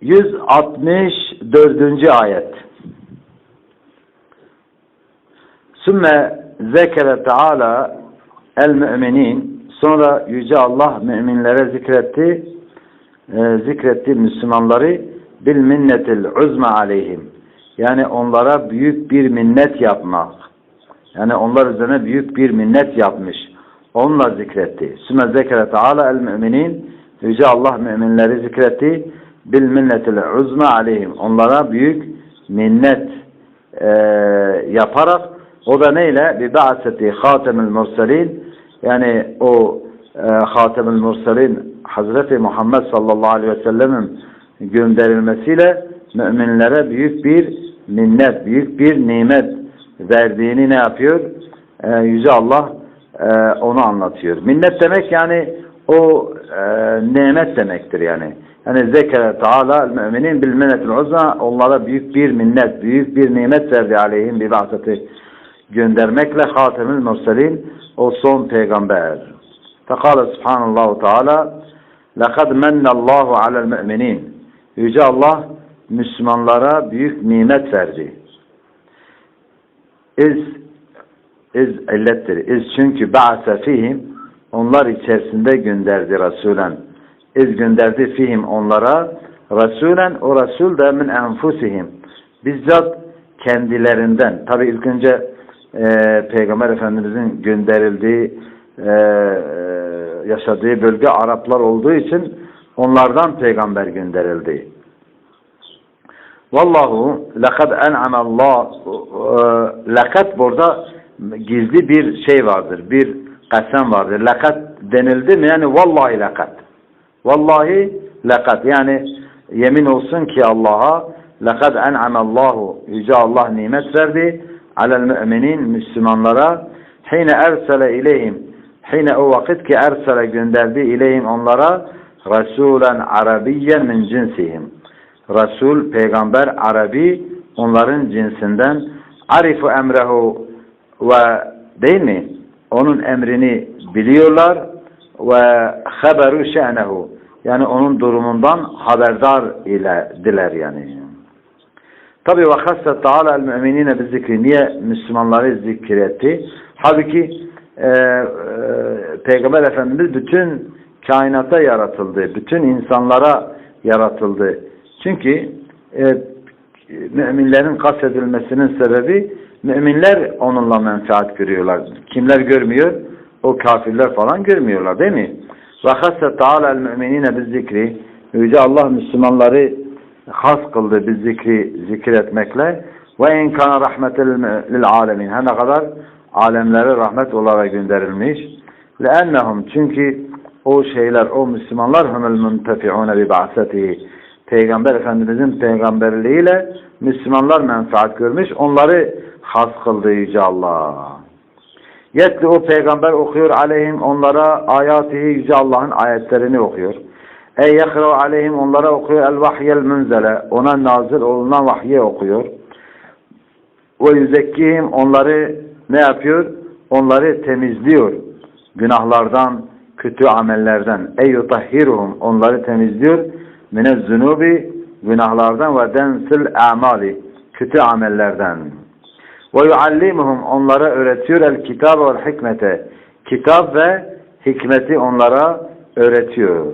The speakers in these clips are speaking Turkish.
164. ayet. Sümme zekere Teala el müminin. Sonra Yüce Allah müminlere zikretti. E, zikretti Müslümanları. Bil minnetil uzma aleyhim. Yani onlara büyük bir minnet yapmak. Yani onlar üzerine büyük bir minnet yapmış. Onunla zikretti. Sümme zekere Teala el müminin. Yüce Allah müminleri zikretti bil minnetil uzma aleyhim onlara büyük minnet e, yaparak o da neyle? Bi ba'seti hatemül murselin yani o e, hatemül murselin Hazreti Muhammed sallallahu aleyhi ve sellemin gönderilmesiyle müminlere büyük bir minnet, büyük bir nimet verdiğini ne yapıyor? E, Yüce Allah e, onu anlatıyor. Minnet demek yani o e, nimet demektir yani. Yani zekere Teala müminin bil minnetil uzma onlara büyük bir minnet, büyük bir nimet verdi aleyhim bi ba'seti göndermekle Hatemül Murselin o son peygamber. Fekale subhanallahu teala لَقَدْ مَنَّ اللّٰهُ عَلَى الْمُؤْمِنِينَ Yüce Allah Müslümanlara büyük nimet verdi. İz iz illettir. İz çünkü ba'se fihim onlar içerisinde gönderdi Resulen. İz gönderdi fihim onlara Resulen o Resul de min enfusihim. Bizzat kendilerinden. Tabi ilk önce e, Peygamber Efendimizin gönderildiği e, yaşadığı bölge Araplar olduğu için onlardan peygamber gönderildi. Vallahu lekad en'amallah lekad burada gizli bir şey vardır. Bir kasem vardır. Lekad denildi mi? Yani vallahi lekad. Vallahi lekad. Yani yemin olsun ki Allah'a lekad en'amallahu Yüce Allah nimet verdi alel müminin Müslümanlara hine ersele ileyhim hine o vakit ki ersele gönderdi ileyhim onlara Resulen Arabiyen min cinsihim Resul, peygamber Arabi onların cinsinden arifu emrehu ve değil mi? Onun emrini biliyorlar ve haberu şe'nehu yani onun durumundan haberdar ile diler yani. Tabi ve hasse Teala el müminine bir zikri. Niye Müslümanları zikretti? Halbuki e, e, Peygamber Efendimiz bütün kainata yaratıldı. Bütün insanlara yaratıldı. Çünkü e, müminlerin kastedilmesinin sebebi müminler onunla menfaat görüyorlar. Kimler görmüyor? O kafirler falan görmüyorlar değil mi? Ve hasse Teala el müminine bir zikri. Yüce Allah Müslümanları has kıldı bir zikri zikir etmekle ve in kana rahmetel lil alemin her ne kadar alemlere rahmet olarak gönderilmiş leennehum çünkü o şeyler o Müslümanlar humul muntefi'une bi ba'setihi Peygamber Efendimizin peygamberliğiyle Müslümanlar menfaat görmüş onları has kıldı Yüce Allah yetli o peygamber okuyor aleyhim onlara ayatihi Yüce Allah'ın ayetlerini okuyor Ey yekra'u aleyhim onlara okuyor el vahyel münzele ona nazil olunan vahyi okuyor. Ve yüzekkihim onları ne yapıyor? Onları temizliyor. Günahlardan, kötü amellerden. Ey yutahhiruhum onları temizliyor. Minez zunubi günahlardan ve densil amali kötü amellerden. Ve yuallimuhum onlara öğretiyor el kitab ve hikmete. Kitap ve hikmeti onlara öğretiyor.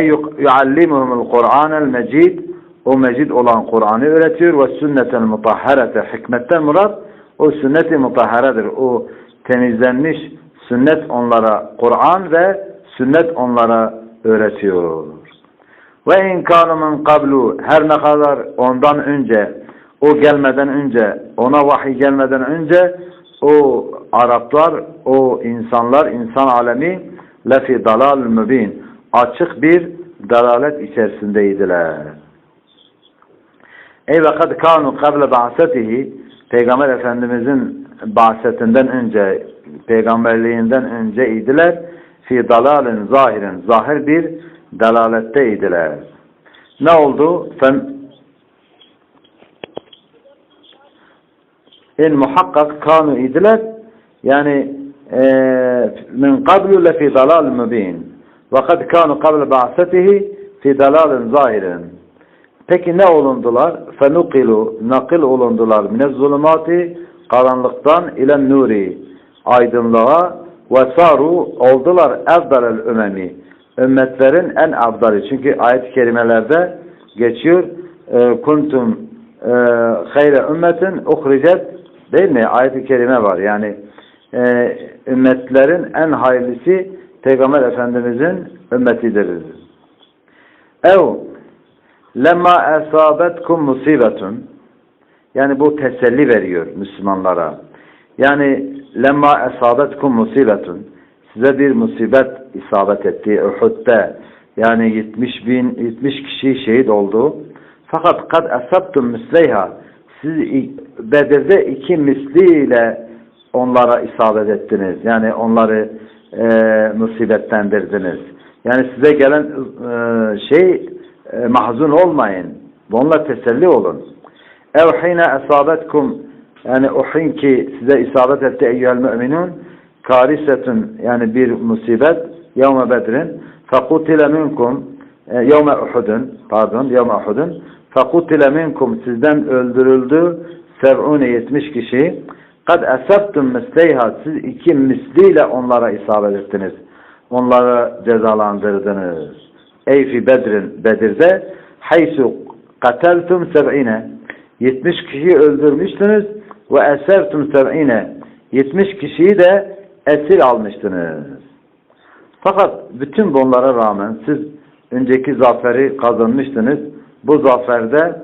Ey yuallimuhumul Kur'anel mecid o mecid olan Kur'an'ı öğretiyor ve sünnetel mutahharete hikmetten murat o sünneti mutahharedir. O temizlenmiş sünnet onlara Kur'an ve sünnet onlara öğretiyor. Ve in kablu her ne kadar ondan önce o gelmeden önce ona vahiy gelmeden önce o Araplar o insanlar insan alemi lefi dalal mübin açık bir dalalet içerisindeydiler. Ey vakad kanu kable ba'setihi Peygamber Efendimizin bahsetinden önce peygamberliğinden önce idiler fi dalalin zahirin zahir bir dalaletteydiler. Ne oldu? Fen in muhakkak kanu idiler. Yani min qablu le fi dalal mübin. Ve kad kanu qabla ba'setihi fi dalalin zahirin. Peki ne olundular? Fenukilu, nakil olundular. Mine zulümati, karanlıktan ile nuri, aydınlığa ve saru oldular evdalel ümemi. Ümmetlerin en abdali. Çünkü ayet-i kerimelerde geçiyor. Ee, Kuntum e, hayre ümmetin uhricet değil mi? Ayet-i kerime var. Yani e, ümmetlerin en hayırlısı Peygamber Efendimizin ümmetidir. Ev lemma esabetkum musibetun yani bu teselli veriyor Müslümanlara. Yani lemma esabetkum musibetun size bir musibet isabet etti Uhud'da. Yani 70 bin 70 kişi şehit oldu. Fakat kad esabtum misleyha siz Bedir'de iki misliyle onlara isabet ettiniz. Yani onları e, musibetlendirdiniz. Yani size gelen e, şey e, mahzun olmayın. Bununla teselli olun. Ev hine esabetkum yani o hin ki size isabet etti eyyühel müminun karisetun yani bir musibet yevme bedrin fekutile minkum e, yevme uhudun pardon yevme uhudun fekutile minkum sizden öldürüldü sev'une yetmiş kişi kad esabtum misleyha siz iki misliyle onlara isabet ettiniz. Onları cezalandırdınız. Ey fi bedrin Bedir'de haysu kateltum seb'ine 70 kişiyi öldürmüştünüz ve esertum seb'ine 70 kişiyi de esir almıştınız. Fakat bütün bunlara rağmen siz önceki zaferi kazanmıştınız. Bu zaferde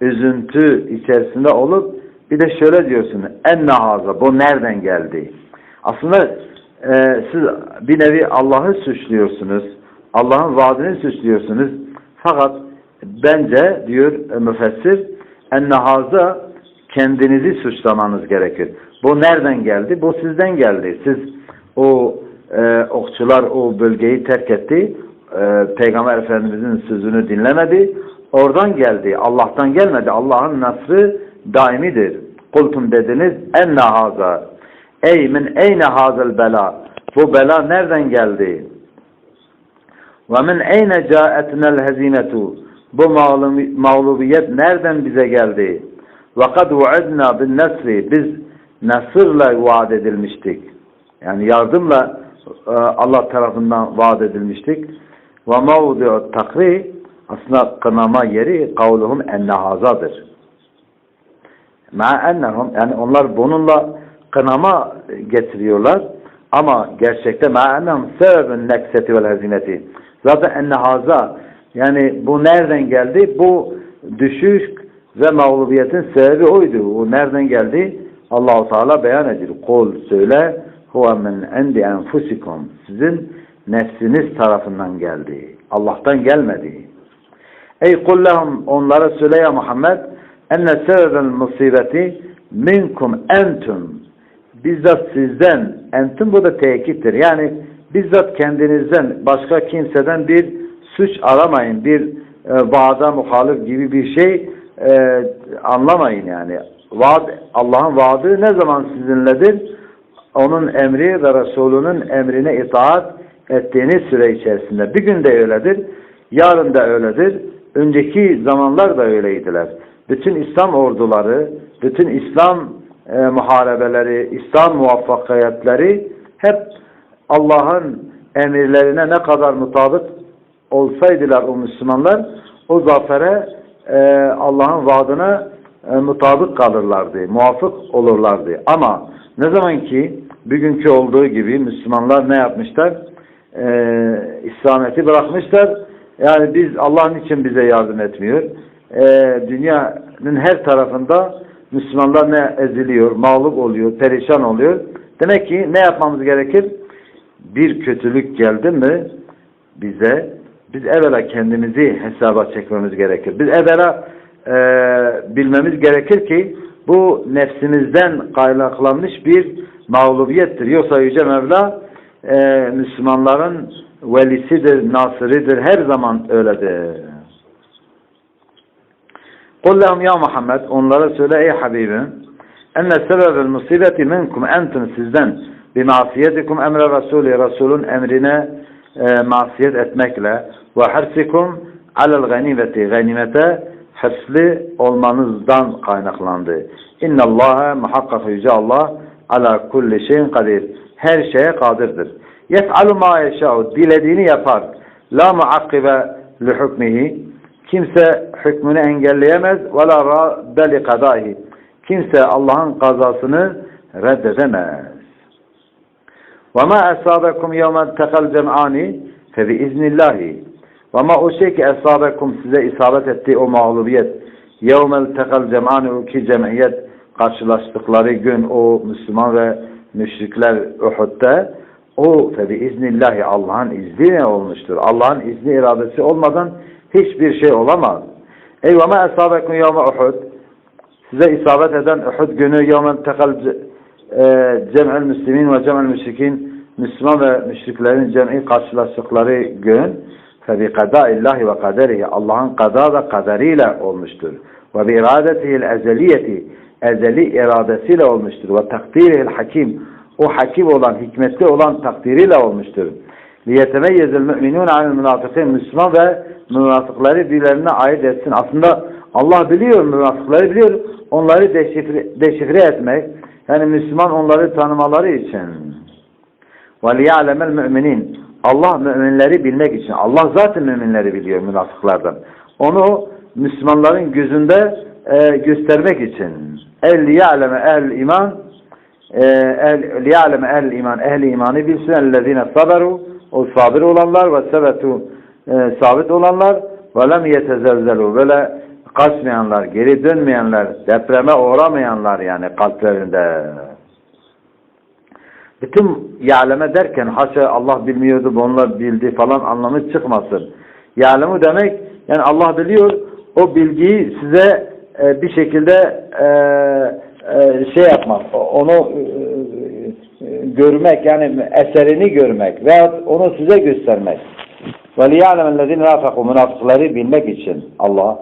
üzüntü içerisinde olup bir de şöyle diyorsunuz. En nahaza bu nereden geldi? Aslında e, siz bir nevi Allah'ı suçluyorsunuz. Allah'ın vaadini suçluyorsunuz. Fakat bence diyor müfessir en nahaza kendinizi suçlamanız gerekir. Bu nereden geldi? Bu sizden geldi. Siz o e, okçular o bölgeyi terk etti. E, Peygamber Efendimizin sözünü dinlemedi. Oradan geldi. Allah'tan gelmedi. Allah'ın nasrı daimidir. Kultum dediniz enne haza. Ey min eyne hazel bela. Bu bela nereden geldi? Ve min eyne caetnel hezimetu. Bu mağlubiyet nereden bize geldi? Ve kad vaadna bin nesri. Biz nasırla vaat edilmiştik. Yani yardımla e, Allah tarafından vaat edilmiştik. Ve mevdi'u takri aslında kınama yeri kavluhum ennehazadır. Ma ennehum yani onlar bununla kınama getiriyorlar ama gerçekte ma ennehum sebebün nekseti vel hezimeti. Zaten ennehaza yani bu nereden geldi? Bu düşüş ve mağlubiyetin sebebi oydu. O nereden geldi? Allahu Teala beyan ediyor. Kul söyle huve min endi enfusikum. Sizin nefsiniz tarafından geldi. Allah'tan gelmedi. Ey kullahum onlara söyle ya Muhammed enne sebebel musibeti minkum entum bizzat sizden entum bu da tekittir. Yani bizzat kendinizden başka kimseden bir suç aramayın. Bir e, vaada muhalif gibi bir şey e, anlamayın yani. Vaad, Allah'ın vaadi ne zaman sizinledir? Onun emri ve Resulünün emrine itaat ettiğiniz süre içerisinde. Bir gün de öyledir. Yarın da öyledir. Önceki zamanlar da öyleydiler. Bütün İslam orduları, bütün İslam e, muharebeleri, İslam muvaffakiyetleri hep Allah'ın emirlerine ne kadar mutabık olsaydılar o Müslümanlar o zafere e, Allah'ın vaadine e, mutabık kalırlardı, muvafık olurlardı. Ama ne zaman ki bugünkü olduğu gibi Müslümanlar ne yapmışlar? E, İslamiyet'i bırakmışlar. Yani biz Allah'ın için bize yardım etmiyor. E, dünyanın her tarafında Müslümanlar ne eziliyor, mağlup oluyor, perişan oluyor. Demek ki ne yapmamız gerekir? Bir kötülük geldi mi bize biz evvela kendimizi hesaba çekmemiz gerekir. Biz evvela e, bilmemiz gerekir ki bu nefsimizden kaynaklanmış bir mağlubiyettir. Yoksa Yüce Mevla e, Müslümanların velisidir, nasırıdır. Her zaman öyledir. Kul lehum ya Muhammed onlara söyle ey Habibim enne sebebel musibeti minkum entum sizden bi masiyetikum emre Resulü Resulün emrine e, masiyet etmekle ve harsikum alel ganimeti ganimete hırslı olmanızdan kaynaklandı. İnna Allaha muhakkak yüce Allah ala kulli şeyin kadir her şeye kadirdir. Yef'alu ma yeşâ'u dilediğini yapar. La muakkibe li kimse hükmünü engelleyemez ve la radde kimse Allah'ın kazasını reddedemez. Ve ma esabekum yevmen tekel cem'ani fe bi iznillahi ve şey ki esabekum size isabet ettiği o mağlubiyet yevmel tekel cem'ani ki cem'iyet karşılaştıkları gün o Müslüman ve müşrikler Uhud'da o tabi iznillahi Allah'ın izniyle olmuştur. Allah'ın izni iradesi olmadan hiçbir şey olamaz. Ey ve ma esabekum yevme Uhud size isabet eden Uhud günü yevmen tekal cem'ül e, müslimin ve cem'ül müşrikin Müslüman ve müşriklerin cem'i karşılaştıkları gün tabi kada illahi ve kaderihi Allah'ın kada ve kaderiyle olmuştur. Ve bi iradetihi'l ezeliyeti Ezeli iradesiyle olmuştur. وَتَقْدِيرِهِ الْحَكِيمِ O hakim olan, hikmetli olan takdiriyle olmuştur. لِيَتَمَيَّزِ الْمُؤْمِنُونَ عَنِ الْمُنَافِقِينَ Müslüman ve münafıkları birbirlerine ait etsin. Aslında Allah biliyor, münafıkları biliyor. Onları deşifre, deşifre etmek, yani Müslüman onları tanımaları için. وَلِيَعْلَمَ الْمُؤْمِنِينَ Allah müminleri bilmek için. Allah zaten müminleri biliyor münafıklardan. Onu Müslümanların gözünde e, göstermek için. El ya'leme el iman el ya'leme el iman ehli imanı bilsin ellezine saberu o sabir olanlar ve sebetu e, sabit olanlar ve lem yetezelzelu böyle kaçmayanlar, geri dönmeyenler, depreme uğramayanlar yani kalplerinde. Bütün ya'leme derken haşa Allah bilmiyordu, onlar bildi falan anlamı çıkmasın. Ya'lemu demek yani Allah biliyor o bilgiyi size e, bir şekilde e, e, şey yapmak, onu e, e, görmek yani eserini görmek veya onu size göstermek. وَلِيَعْلَمَ الَّذِينَ رَافَقُوا Münafıkları bilmek için Allah.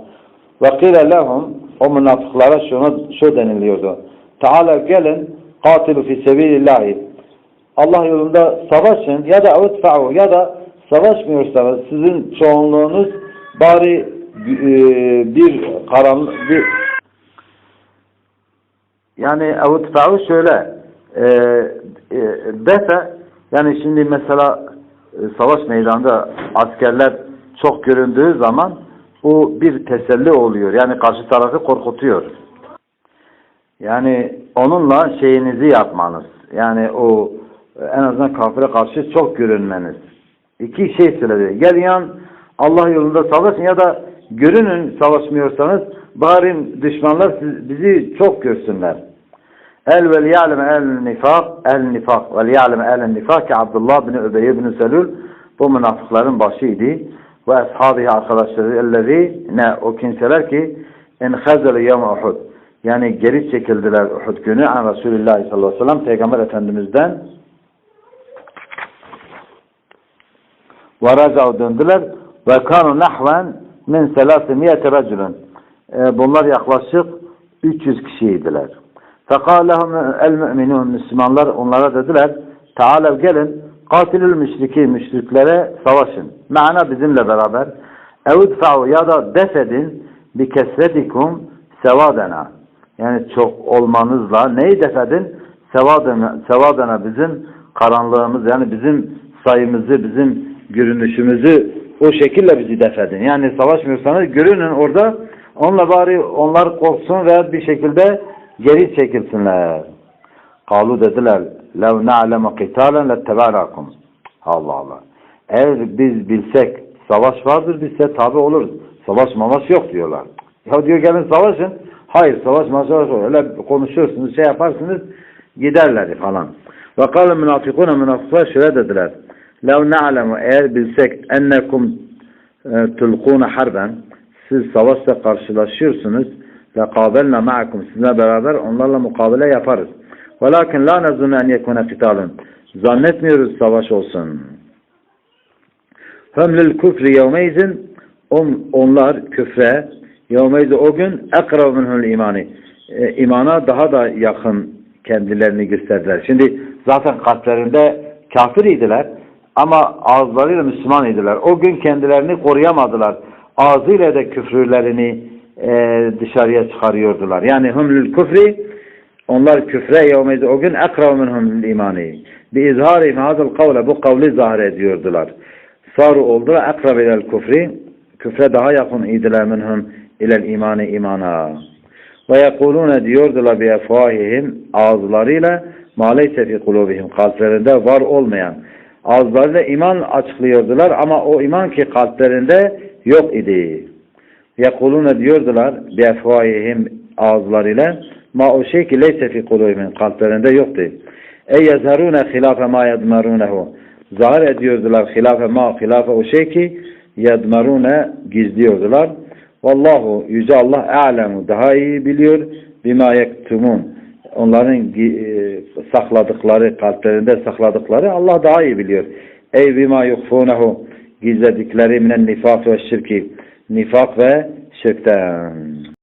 وَقِيلَ لَهُمْ O münafıklara şunu, şu deniliyordu. Teala gelin katilu fi sebilillahi Allah yolunda savaşın ya da utfa'u ya da savaşmıyorsanız sizin çoğunluğunuz bari e, bir karanlık bir yani utfa'u şöyle e, e, defe yani şimdi mesela e, savaş meydanında askerler çok göründüğü zaman bu bir teselli oluyor. Yani karşı tarafı korkutuyor. Yani onunla şeyinizi yapmanız. Yani o en azından kafire karşı çok görünmeniz. İki şey söyledi. Gel yan Allah yolunda savaşın ya da görünün savaşmıyorsanız bari düşmanlar bizi çok görsünler. El vel ya'lem el nifak el nifak vel ya'lem el nifak ki Abdullah bin Übey bin Selül bu münafıkların başıydı. Ve ashabihi arkadaşları ellezi ne o kimseler ki en enhazelu yevme Uhud yani geri çekildiler Uhud günü an Resulullah sallallahu aleyhi ve sellem Peygamber Efendimiz'den ve racav döndüler ve kanu nahven min selasimiyete racülün. E, bunlar yaklaşık 300 kişiydiler. Fekalehum el müminun Müslümanlar onlara dediler Teala gelin katilül müşriki müşriklere savaşın. Meana bizimle beraber. Evudfa'u ya da def edin bi kesretikum sevadena. Yani çok olmanızla neyi def edin? Sevadena, sevadena bizim karanlığımız yani bizim sayımızı, bizim görünüşümüzü o şekilde bizi defedin. Yani savaşmıyorsanız görünün orada onunla bari onlar korksun veya bir şekilde geri çekilsinler. Kalu dediler lev na'lemu qitalen letteba'nakum. Allah Allah. Eğer biz bilsek savaş vardır biz tabi oluruz. Savaş mamaş yok diyorlar. Ya diyor gelin savaşın. Hayır savaş yok. Öyle konuşuyorsunuz şey yaparsınız giderler falan. Ve kâle münafıkûne münafıklar şöyle dediler. لَوْ نَعْلَمُ Eğer bilsek ennekum tulkûne harben siz savaşla karşılaşıyorsunuz لَقَابَلْنَا مَعَكُمْ Sizinle beraber onlarla mukabele yaparız. وَلَكِنْ لَا نَزُنَ اَنْ يَكُونَ قِتَالٌ Zannetmiyoruz savaş olsun. هَمْ لِلْكُفْرِ يَوْمَيْزٍ Onlar küfre yevmeyzi o gün اَقْرَوْ مِنْهُ imani e, imana daha da yakın kendilerini gösterdiler. Şimdi zaten kalplerinde kafir idiler. Ama ağızlarıyla Müslüman idiler. O gün kendilerini koruyamadılar. Ağzıyla da küfürlerini e, dışarıya çıkarıyordular. Yani humlül küfri onlar küfre yevmeydi o gün ekrav minhum imani. Bi izharihim hazıl kavle bu kavli zahir ediyordular. Saru oldular ekrav ilel küfri küfre daha yakın idiler minhum ilel imani imana. Ve yekulune diyordular bi efvahihim ağızlarıyla ma leyse fi kulubihim kalplerinde var olmayan ağızlarıyla iman açıklıyordular ama o iman ki kalplerinde yok idi. Yekulune diyordular bi efvahihim ağızlarıyla ma o şey ki leyse fi kulubihim kalplerinde yoktu. Ey yazharune hilafe ma yadmarunehu zahir ediyordular hilafe ma hilafe o şey ki yadmarune gizliyordular. Vallahu yüce Allah alemu daha iyi biliyor bima yektumun onların e, sakladıkları kalplerinde sakladıkları Allah daha iyi biliyor. Ey bima yukfunehu gizledikleri minen nifak ve şirki nifak ve şirkten.